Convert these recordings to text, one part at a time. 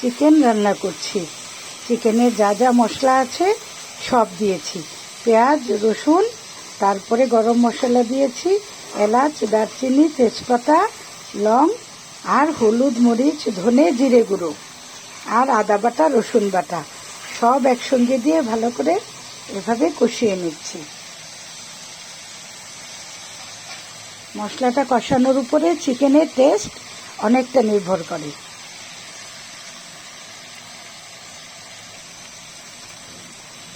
Chicken রান্না করছি। চিকেনে যা যা মশলা আছে, সব দিয়েছি। পেঁয়াজ, রসুন, তারপরে গরম মশলা দিয়েছি, এলাচ, দারচিনি, তেজপাতা, লং আর হলুদ মরিচ, ধনে জিরে গুঁড়ো আর আদা বাটা, রসুন বাটা। সব একসঙ্গে দিয়ে ভালো করে এভাবে কষিয়ে নিচ্ছি। মশলাটা কষানোর উপরে চিকেনের টেস্ট অনেকটা নির্ভর করে।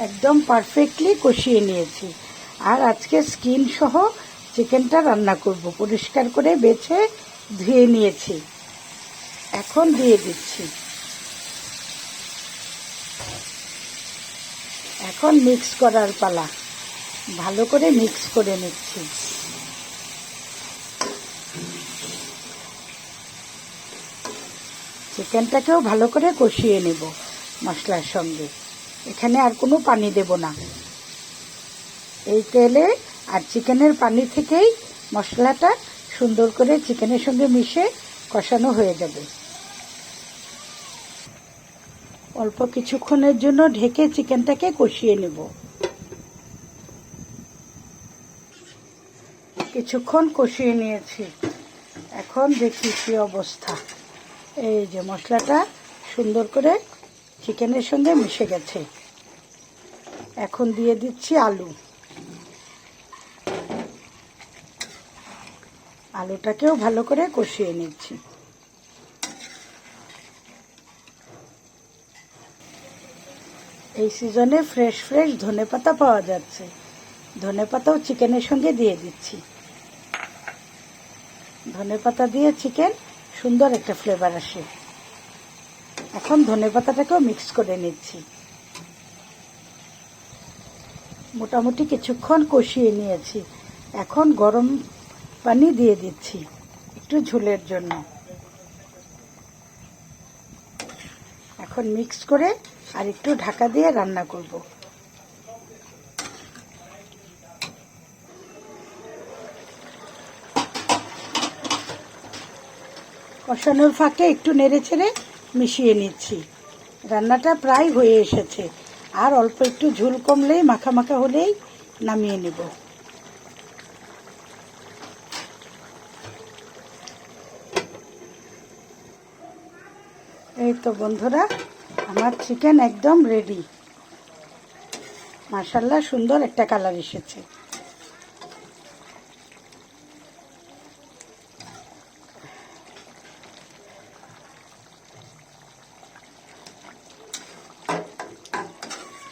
একদম পারফেক্টলি কষিয়ে নিয়েছি। আর আজকে স্কিন সহ চিকেনটা রান্না করব। পরিষ্কার করে বেছে ধুয়ে নিয়েছি। এখন দিয়ে দিচ্ছি। এখন মিক্স করার পালা। ভালো করে মিক্স করে নিচ্ছি। চিকেনটাকেও ভালো করে কষিয়ে নেব মশলার সঙ্গে। এখানে আর কোনো পানি দেব না। এই তেলে আর চিকেনের পানি থেকেই মশলাটা সুন্দর করে চিকেনের সঙ্গে মিশে কষানো হয়ে যাবে। অল্প কিছুক্ষণের জন্য ঢেকে চিকেনটাকে কষিয়ে নেব। কিছুক্ষণ কষিয়ে নিয়েছি। এখন দেখি কি অবস্থা। এই যে মশলাটা সুন্দর করে চিকেনের সঙ্গে মিশে গেছে। এখন দিয়ে দিচ্ছি আলু। আলুটাকেও ভালো করে কষিয়ে নিচ্ছি। এই সিজনে ফ্রেশ ফ্রেশ ধনেপাতা পাওয়া যাচ্ছে। ধনেপাতাও চিকেনের সঙ্গে দিয়ে দিচ্ছি। ধনেপাতা দিয়ে চিকেন সুন্দর একটা ফ্লেভার আসে। এখন ধনে ধনেপাতাটাকেও মিক্স করে নিচ্ছি। মোটামুটি কিছুক্ষণ কষিয়ে নিয়েছি। এখন গরম পানি দিয়ে দিচ্ছি একটু ঝোলের জন্য। এখন মিক্স করে আর একটু ঢাকা দিয়ে রান্না করব। কষানোর ফাঁকে একটু নেড়ে ছেড়ে মিশিয়ে নিচ্ছি। রান্নাটা প্রায় হয়ে এসেছে। আর অল্প একটু ঝুল কমলেই মাখা মাখা হলেই নামিয়ে নেব। এই তো বন্ধুরা, আমার চিকেন একদম রেডি মাসাল্লাহ সুন্দর একটা কালার এসেছে।